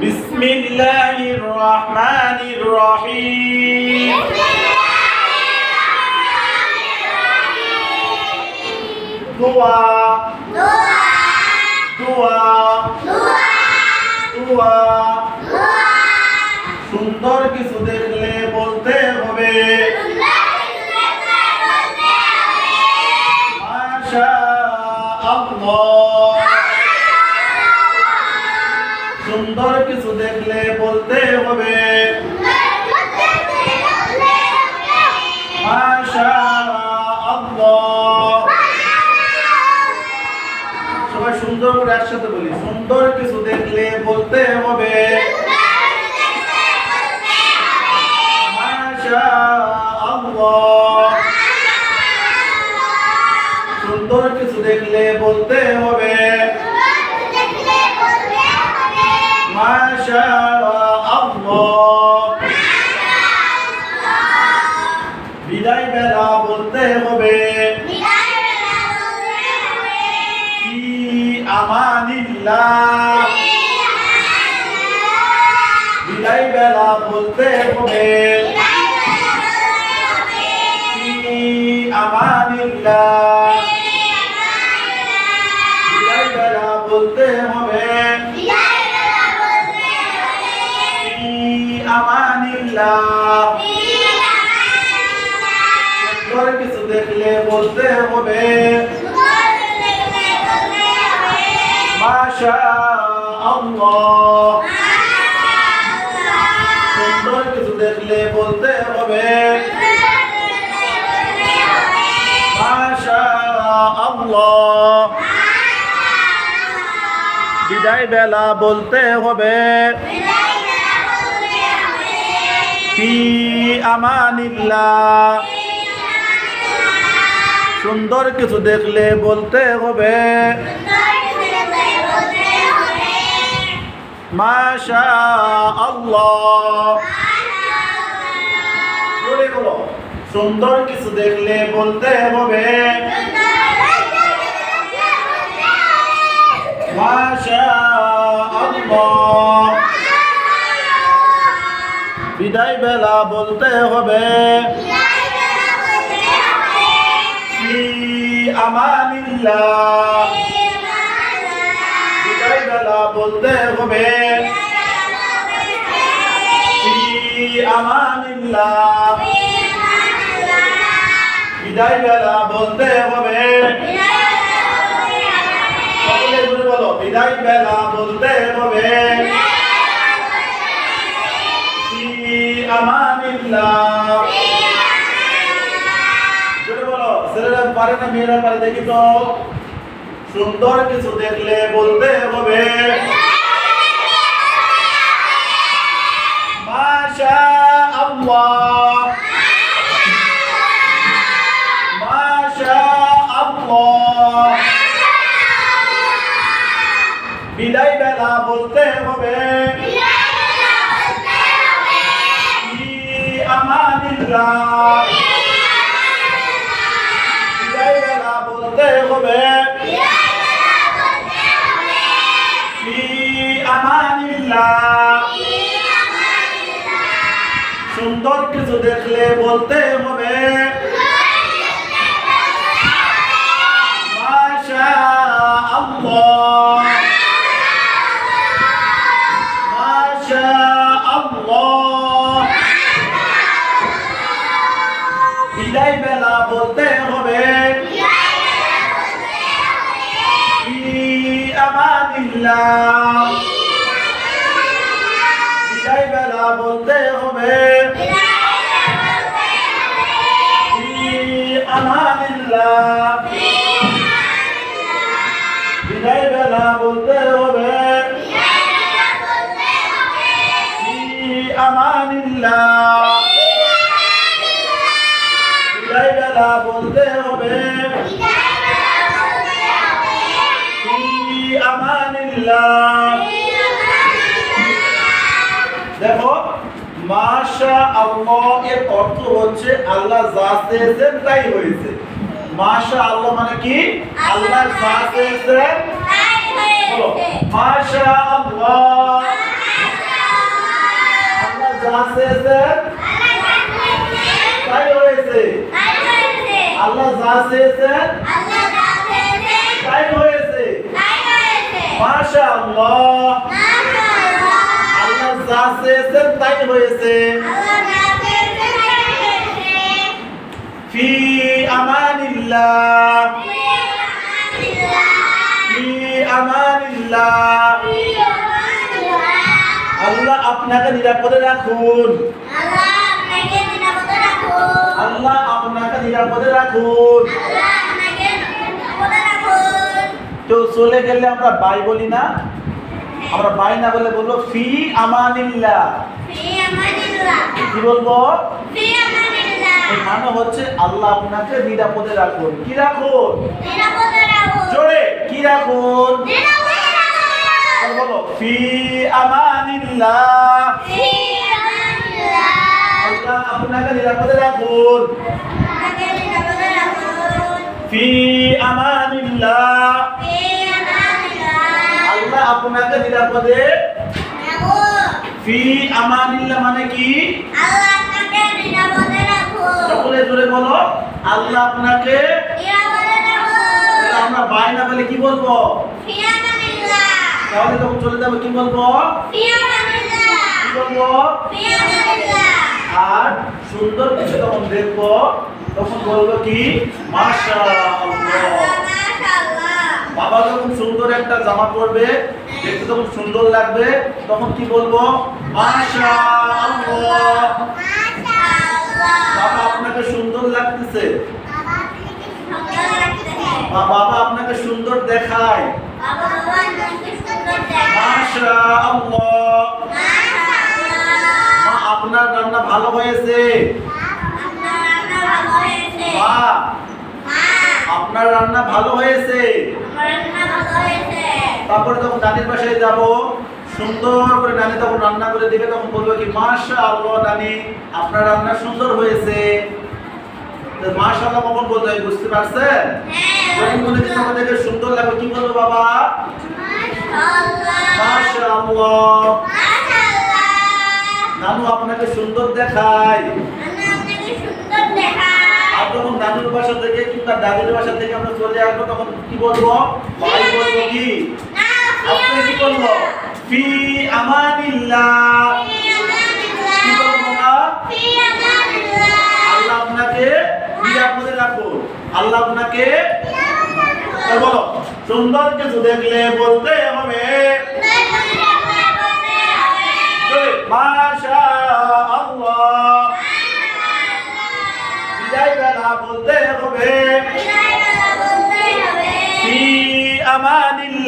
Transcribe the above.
بسم الله الرحمن الرحيم দোয়া দোয়া দোয়া সুন্দর কিছু দেখলে দেখলে বলতে সুন্দর কিছু দেখলে বলতে হবে। মাশা আল্লাহ। সুন্দর কিছু দেখলে বলতে হবে। মাশা আল্লাহ। বিদায় বেলা বলতে হবে। ফি আমানিল্লাহ। সুন্দর কিছু দেখলে বলতে হবে। বলো। সুন্দর কিছু দেখলে বলতে হবে। বিদায় বেলা বলতে হবে। আমানিল্লাহ বিদায় বেলা বলতে হবে। আমানিল্লাহ বিদায় বেলা বলতে হবে। সকলে বলো বিদায় বেলা মেয়েরা পারে দেখি তো। সুন্দর কিছু দেখলে বলতে হবে মাশা আল্লাহ মাশা আল্লাহ বিদায় বেলা বলতে হবে। আমানিল্লাহ। হবে সুন্দর কিছু দেখলে বলতে হবে বলতে হবে। বিদায় বেলা বলতে হবে। আমানিল্লাহ বিদায় বেলা বলতে হবে। আমানিল্লাহ। মাশা আল্লাহ এর অর্থ হচ্ছে আল্লাহ যা চেয়েছেন তাই হয়েছে। মাশা আল্লাহ মানে কি? আল্লাহ যা চেয়েছেন মাশা আল্লাহ। চেয়েছেন তাই হয়েছে। আল্লাহ যা চেয়েছেন তাই হয়েছে। মাশা আল্লাহ। আল্লাহ যা চেয়েছেন তাই হয়েছে। ফি আমানিল্লাহ। আল্লাহ আপনাকে নিরাপদে রাখুন। আল্লাহ আপনাকে নিরাপদে রাখুন। কেউ চলে গেলে আমরা বাই বলি না? আমরা বাই না বলে বলব ফি আমানিল্লাহ। কি বলব? মানে হচ্ছে আল্লাহ আপনাকে নিরাপদে রাখুন। কি রাখুন? জোরে কি রাখুন? বলো ফি আমানিল্লাহ। আল্লাহ আপনাকে নিরাপদে রাখুন। ফি আমানিল্লাহ। আপনাকে নিরাপদে ফি আমানিল্লাহ মানে কি? সকলে জোরে বলো আল্লাহ আপনাকে আমরা বাই না বলে কি বলব? তাহলে তখন চলে যাব কি বলব? কি বলব? আর সুন্দর কিছু তখন দেখব তখন বলব কি? আল্লাহ বাবা যখন সুন্দর একটা জামা পরবে দেখতে তখন সুন্দর লাগবে তখন কি বলব? মাশা আল্লাহ বাবা আপনাকে সুন্দর লাগতেছে। বাবা আপনাকে সুন্দর দেখায়। মাশা আল্লাহ আপনার রান্না ভালো হয়েছে। মা আপনার রান্না ভালো হয়েছে? তারপরে তখন নানির বাসায় যাব সুন্দর করে নানি তখন রান্না করে দিবে তখন বলবে কি মাশা আল্লাহ নানি আপনার রান্না সুন্দর হয়েছে। মাশা আল্লাহ কখন বলতে হয় বুঝতে পারছেন? যখন মনে হচ্ছে আমাদেরকে সুন্দর লাগবে। কি বলব বাবা? মাশা আল্লাহ নানু আপনাকে সুন্দর দেখায়। নানুর বাসা থেকে কিংবা দাদির বাসা থেকে আমরা চলে আসব, তখন কি বলব? ভাই বলব কি? আপনি কি বলব? ফি আমানিল্লাহ। কি বলব বাবা আল্লাহ আপনাকে নিরাপদে রাখুন আল্লাহ আপনাকে বলো সুন্দর কিছু দেখলে বলতে